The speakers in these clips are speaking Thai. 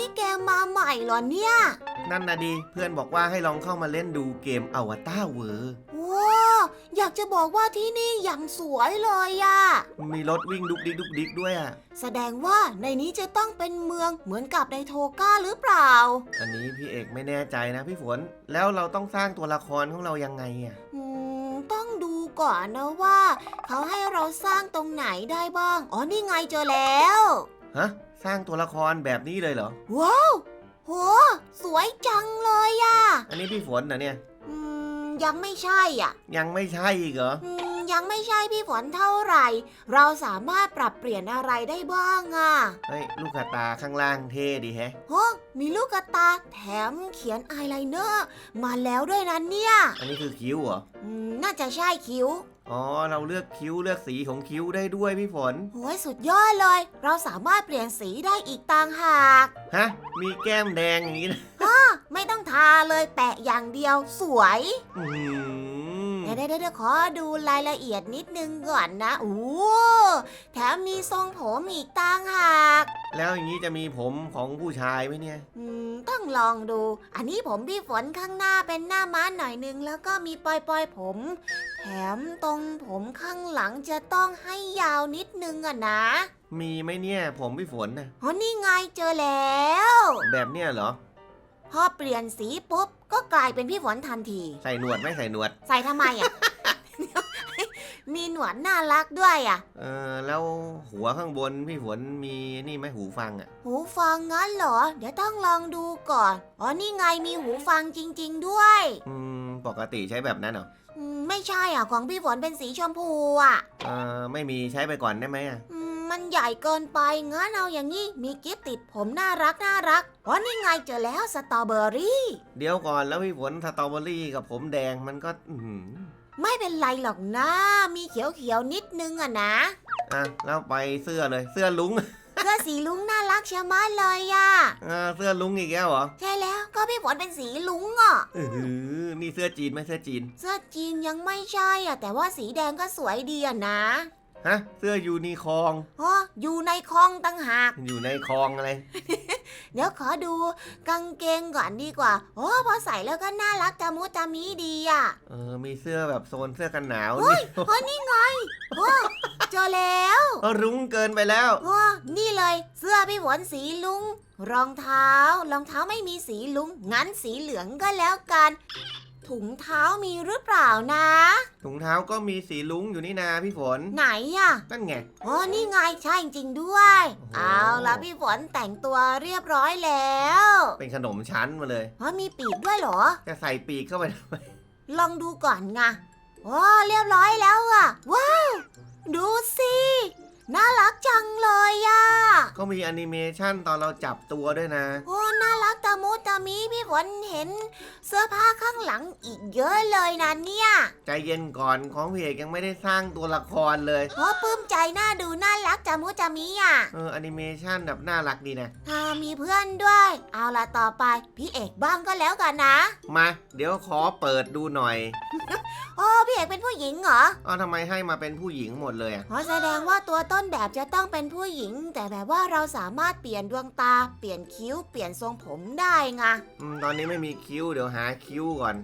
นี่เกมมาใหม่เหรอเนี่ย นั่นนะดีเพื่อนบอกว่าให้ลองเข้ามาเล่นดูเกมอวตารเวอร์ว้าอยากจะบอกว่าที่นี่อย่างสวยเลยอะมีรถวิ่งดุกดิกดุกดิกด้วยอะแสดงว่าในนี้จะต้องเป็นเมืองเหมือนกับในโทก้าหรือเปล่า อันนี้พี่เอกไม่แน่ใจนะพี่ฝนแล้วเราต้องสร้างตัวละครของเรายังไงอะอืมต้องดูก่อนนะว่า เขาให้เราสร้างตรงไหนได้บ้าง อ๋อนี่ไงเจอแล้ว ฮะ สร้างตัวละครแบบนี้เลยเหรอ ว้าวโหสวยจังเลยอะอันนี้พี่ฝนนะเนี่ย อืม ยังไม่ใช่อะ ยังไม่ใช่อีกเหรอ อืม ยังไม่ใช่พี่ฝนเท่าไหร่ เราสามารถปรับเปลี่ยนอะไรได้บ้างอะเฮ้ยลูกกระตาข้างล่างเท่ดีแฮะ โอ้มีลูกกระตาแถมเขียนอายไลเนอร์ มาแล้วด้วยนะเนี่ย อันนี้คือคิ้วเหรอ อืม น่าจะใช่คิ้ว อ๋อ เราเลือกคิ้วเลือกสีของคิ้วได้ด้วยพี่ฝน โอ้ยสุดยอดเลย เราสามารถเปลี่ยนสีได้อีกต่างหาก ฮะ มีแก้มแดงอย่างนี้นะไม่ต้องทาเลยแปะอย่างเดียวสวย อื้อหือเดี๋ยวเดี๋ยวเดี๋ยวขอดูรายละเอียดนิดนึงก่อนนะโอ้แถมมีทรงผมอีกต่างหาก แล้วอย่างนี้จะมีผมของผู้ชายไหมเนี่ย อืม ต้องลองดู อันนี้ผมพี่ฝนข้างหน้าเป็นหน้าม้าหน่อยนึง แล้วก็มีปลอยปลอยๆผม แถมตรงผมข้างหลังจะต้องให้ยาวนิดนึงอะนะ มีไหมเนี่ยผมพี่ฝนนะอ๋อนี่ไงเจอแล้ว แบบเนี้ยเหรอ พอเปลี่ยนสีปุ๊บ ก็กลายเป็นพี่ฝนทันที ใส่หนวดไหม่ใส่หนวด ใส่ทำไมอะ มีหนวดน่ารักด้วยอะ เออแล้วหัวข้างบนพี่ฝนมีนี่ไหมหูฟังอะ หูฟังงั้นเหรอ เดี๋ยวต้องลองดูก่อน อ๋อนี่ไงมีหูฟังจริง ๆ ด้วย อืมปกติใช้แบบนั้นเหรออืมไม่ใช่อะของพี่ฝนเป็นสีชมพูอะ เออไม่มีใช้ไปก่อนได้ไหมอะ อื มมันใหญ่เกินไปงั้นเอาอย่างนี้มีกิฟต์ติดผมน่ารักน่ารักอ๋อนี่ไงเจอแล้วสตรอเบอรี่ เดี๋ยวก่อนแล้วพี่ฝนสตรอเบอรี่กับผมแดงมันก็ อือหือไม่เป็นไรหรอกนะ มีเขียวๆนิดนึงอะนะ อะแล้วไปเสื้อเลย เสื้อลุงเสื้อสีลุงน่ารักเชียวมากเลยอะอ่าเสื้อลุงอีกแล้วเหรอใช่แล้วก็พี่ฝนเป็นสีลุงอะเออนี่เสื้อจีนไหมเสื้อจีน เสื้อจีนยังไม่ใช่อะแต่ว่าสีแดงก็สวยดีอะนะ ฮะ เสื้อยูนิคอร์นอ๋ออยู่ในคลองตั้งหาก อยู่ในคลองอะไร เดี๋ยวขอดูกางเกงก่อนดีกว่า โอ้พอใส่แล้วก็น่ารักจามุจามีดีอะเออ มีเสื้อแบบโซนเสื้อกันหนาวเฮ้ยนี่เฮ้ยนี่ไงโอ้เจอแล้วเออรุ้งเกินไปแล้ว โอ้นี่เลย เสื้อพี่ฝนสีลุง รองเท้า รองเท้าไม่มีสีลุง งั้นสีเหลืองก็แล้วกัน ถุงเท้ามีหรือเปล่านะ ถุงเท้าก็มีสีลุงอยู่นี่นาพี่ฝน ไหนอะนั่นไง อ๋อนี่ไงใช่จริงๆด้วย โอ้โห เอาละพี่ฝนแต่งตัวเรียบร้อยแล้วเป็นขนมชั้นมาเลย อ๋อมีปีกด้วยเหรอ จะใส่ปีกเข้าไปทำไมลองดูก่อนไงโอ้เรียบร้อยแล้วอะว้าว ดูสิน่ารักจังเลยอะเขามีแอนิเมชันตอนเราจับตัวด้วยนะ โอ้น่ารักตามูตามีพี่ฝนเห็นเสื้อผ้าข้างหลังอีกเยอะเลยนะเนี่ย ใจเย็นก่อนของพี่เอกยังไม่ได้สร้างตัวละครเลยโอ้ปลื้มใจน่าดูน่ารักจามูจามีอะเออแอนิเมชันแบบน่ารักดีนะถ้ามีเพื่อนด้วย เอาละต่อไปพี่เอกบ้างก็แล้วกันนะ มา เดี๋ยวขอเปิดดูหน่อยโอ้พี่เอกเป็นผู้หญิงเหรอเอาทำไมให้มาเป็นผู้หญิงหมดเลยอะอ๋อแสดงว่าตัวต้นแบบจะต้องเป็นผู้หญิง แต่แบบว่าเราสามารถเปลี่ยนดวงตา เปลี่ยนคิ้ว เปลี่ยนทรงผมได้ไงอืมตอนนี้ไม่มีคิ้วเดี๋ยวหาคิ้วก่อน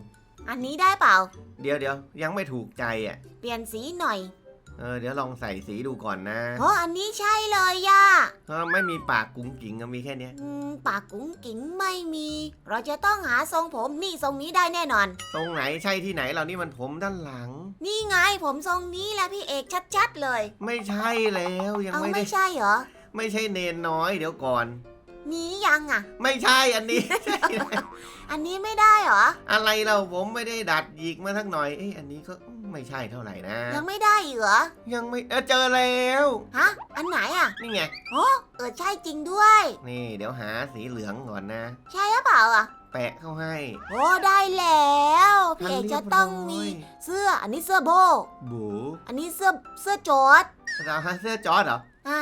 อันนี้ได้เปล่า เดี๋ยวเดี๋ยวยังไม่ถูกใจอะ เปลี่ยนสีหน่อยเออเดี๋ยวลองใส่สีดูก่อนนะเพราะอันนี้ใช่เลยย่าเออไม่มีปากกุ้งกิ่งอะมีแค่เนี้ยอืมปากกุ้งกิ้งไม่มี เราจะต้องหาทรงผมนี่ทรงนี้ได้แน่นอน ตรงไหนใช่ที่ไหนเรานี่มันผมด้านหลัง นี่ไงผมทรงนี้แหละพี่เอกชัดๆเลย ไม่ใช่แล้วยังเอาไม่ไม่ได้ใช่เหรอ ไม่ใช่เนนน้อยเดี๋ยวก่อน มียังอะ ไม่ใช่อันนี้ใช่แล้วอันนี้ไม่ได้เหรอ อะไรเราผมไม่ได้ดัดหยิกมาทักหน่อยเอ้ยอันนี้ก็ไม่ใช่เท่าไหร่นะ ยังไม่ได้อีกเหรอ ยังไม่เออเจอแล้วฮะ อันไหนอะ นี่ไงโอ้เออใช่จริงด้วย นี่เดี๋ยวหาสีเหลืองก่อนนะ ใช่หรือเปล่าอะ แปะเข้าให้ โอ้ได้แล้วพี่เอกจะต้องมีเสื้ออันนี้เสื้อโบ บูอันนี้เสื้อเสื้อจอร์ดเราหาเสื้อจอร์ดเหรออะ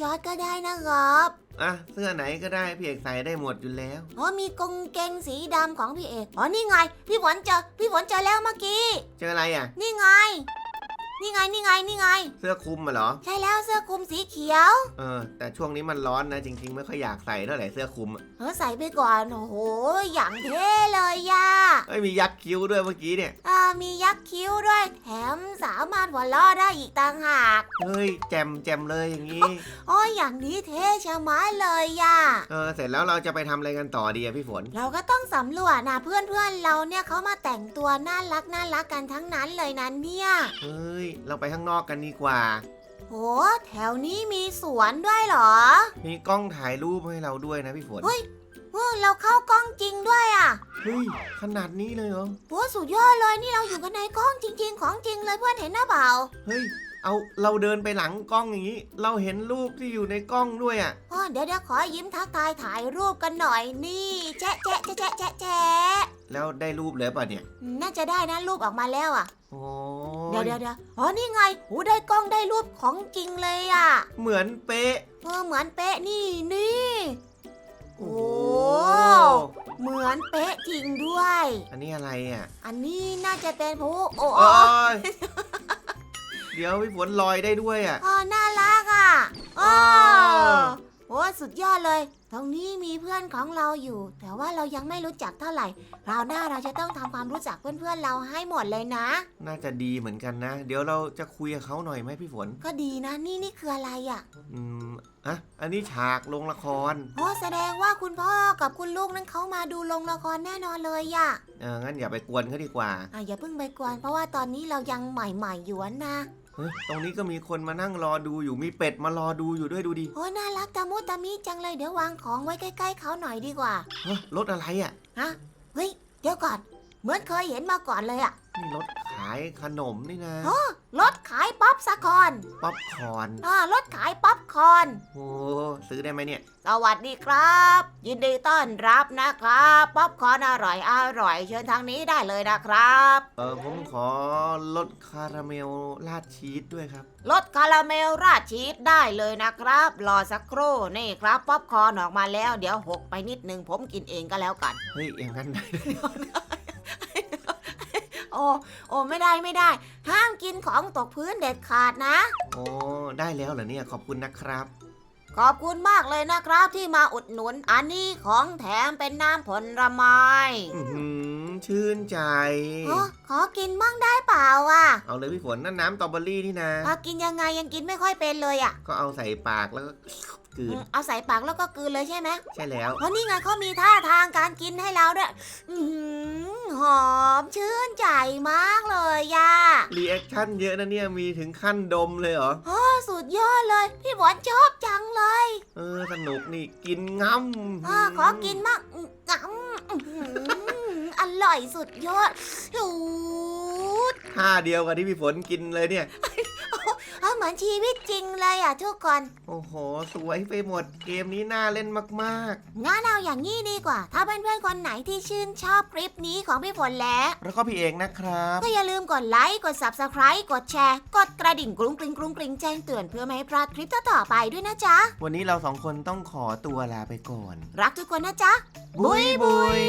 จอร์ดก็ได้นะครับ อะเสื้อไหนก็ได้พี่เอกใส่ได้หมดอยู่แล้ว อ๋อมีกางเกงสีดำของพี่เอก อ๋อนี่ไง พี่ฝนเจอพี่ฝนเจอแล้วเมื่อกี้ เจออะไรอะ นี่ไง นี่ไงนี่ไงนี่ไง เสื้อคลุมมาเหรอ ใช่แล้วเสื้อคลุมสีเขียว เออ แต่ช่วงนี้มันร้อนนะจริง ๆ ไม่ค่อยอยากใส่เท่าไหร่เสื้อคลุมอะเออใส่ไปก่อนโอ้โหอย่างเท่เลยย่าเอ้ยมียักษ์คิ้วด้วยเมื่อกี้เนี่ย อ่ามียักษ์คิ้วด้วย แถมสามารถหัวล้อได้อีกต่างหาก เฮ้ยแจมแจมเลยอย่างนี้ โอ้ยอย่างนี้เท่ชะมัดเลยย่าเออเสร็จแล้วเราจะไปทำอะไรกันต่อดีอะพี่ฝน เราก็ต้องสำรวจนะเพื่อนเพื่อนๆเราเนี่ยเขามาแต่งตัวน่ารักน่ารักกันทั้งนั้นเลยนะเนี่ย เฮ้ยเราไปข้างนอกกันดีกว่า โห แถวนี้มีสวนด้วยเหรอ มีกล้องถ่ายรูปให้เราด้วยนะพี่ฝน เฮ้ยเออเราเข้ากล้องจริงด้วยอะเฮ้ย ขนาดนี้เลยเหรอ โหสุดยอดเลยนี่เราอยู่กันในกล้องจริง ๆ ของจริงเลยเพื่อนเห็นหน้าเปล่า เฮ้ย เอาเราเดินไปหลังกล้องอย่างนี้ เราเห็นรูปที่อยู่ในกล้องด้วยอะ่ะอ๋อเดี๋ยวเดี๋ยวขอยิ้มทักทายถ่ายรูปกันหน่อยนี่แจ๊ะแจ๊ะแจ๊ะแจ๊ะแจ๊ะแจ๊ะแล้วได้รูปเลยป่ะเนี่ยอืมน่าจะได้นะรูปออกมาแล้วอะโอ้เดี๋ยวเดี๋ยวเดี๋ยวอ๋อนี่ไงโหได้กล้องได้รูปของจริงเลยอะ เหมือนเป๊ะเออเหมือนเป๊ะนี่นี่โอ้เหมือนเป๊ะจริงด้วย อันนี้อะไรอะ อันนี้น่าจะเป็นผู้โอ้โอ้โอ้ย เดี๋ยวพี่ฝนลอยได้ด้วยอะ อ๋อน่ารักอะโอ้อ๋อโอ้สุดยอดเลย ตรงนี้มีเพื่อนของเราอยู่ แต่ว่าเรายังไม่รู้จักเท่าไหร่คราวหน้าเราจะต้องทำความรู้จักเพื่อนๆเราให้หมดเลยนะ น่าจะดีเหมือนกันนะ เดี๋ยวเราจะคุยกับเขาหน่อยไหมพี่ฝน ก็ดีนะ นี่นี่คืออะไรอะ อืมอะอันนี้ฉากลงละคร โอ้แสดงว่าคุณพ่อกับคุณลูกนั้นเขามาดูลงละครแน่นอนเลยอะเอองั้นอย่าไปกวนเขาดีกว่า อะอย่าเพิ่งไปกวนเพราะว่าตอนนี้เรายังใหม่ๆอยู่อะนะ เฮ้ยตรงนี้ก็มีคนมานั่งรอดูอยู่มีเป็ดมารอดูอยู่ด้วยดูดิโอ้น่ารักตะมุตะมิจังเลยเดี๋ยววางของไว้ใกล้ ๆ เขาหน่อยดีกว่าเฮ้ยรถอะไรอะ ฮะเฮ้ยเดี๋ยวก่อน เหมือนเคยเห็นมาก่อนเลยอะนี่รถขายขนมนี่นะอ๋อรถขายป๊อปสะคอนป๊อปคอร์นอ่ารถขายป๊อปคอร์นโอ้ซื้อได้ไหมเนี่ย สวัสดีครับ ยินดีต้อนรับนะครับป๊อปคอร์นอร่อยอร่อยเชิญทางนี้ได้เลยนะครับ เออผมขอรสคาราเมลราดชีสด้วยครับ รสคาราเมลราดชีสได้เลยนะครับ รอสักครู่นี่ครับป๊อปคอร์นออกมาแล้วเดี๋ยวหกไปนิดนึงผมกินเองก็แล้วกัน เฮ้ยอย่างนั้นได้ โอ้โอ้ไม่ได้ไม่ได้ ห้ามกินของตกพื้นเด็ดขาดนะ โอ้ได้แล้วเหรอเนี่ยขอบคุณนะครับ ขอบคุณมากเลยนะครับที่มาอุดหนุน อันนี้ของแถมเป็นน้ำผลไม้ อือหือ ชื่นใจ โอ้ขอกินบ้างได้เปล่าอะเอาเลยพี่ฝนนั่นน้ำสตรอเบอรี่นี่นะ พอกินยังไงยังกินไม่ค่อยเป็นเลยอะก็เอาใส่ปากแล้วก็กลืนอืมเอาใส่ปากแล้วก็กลืนเลยใช่ไหมใช่แล้ว เพราะนี่ไงเขามีท่าทางการกินให้เราด้วยอื้อหือหอมชื่นใจมากเลยย่ารีแอคชั่นเยอะนะเนี่ยมีถึงขั้นดมเลยเหรอโอ้สุดยอดเลย พี่บอลชอบจังเลย เออสนุกนี่กินงำอาขอกินมากอื้ออื้อหืออ ร่อยสุดยอดหูดท่าเดียวกับที่พี่ฝนกินเลยเนี่ย เอาเหมือนชีวิตจริงเลยอะทุกคน โอ้โห สวยไปหมด เกมนี้น่าเล่นมากงั้นเอาอย่างนี้ดีกว่า ถ้าเพื่อนๆคนไหนที่ชื่นชอบคลิปนี้ของพี่ฝนแล้ว ๆ แล้วก็พี่เอกนะครับ ก็อย่าลืมกดไลค์ กด subscribe กดแชร์ กดกระดิ่งกรุ้งกริ้งกรุ้งกริ้งแจ้งเตือนเพื่อไม่ให้พลาดคลิปต่อๆไปด้วยนะจ๊ะ วันนี้เราสองคนต้องขอตัวลาไปก่อน รักทุกคนนะจ๊ะ บุยบุย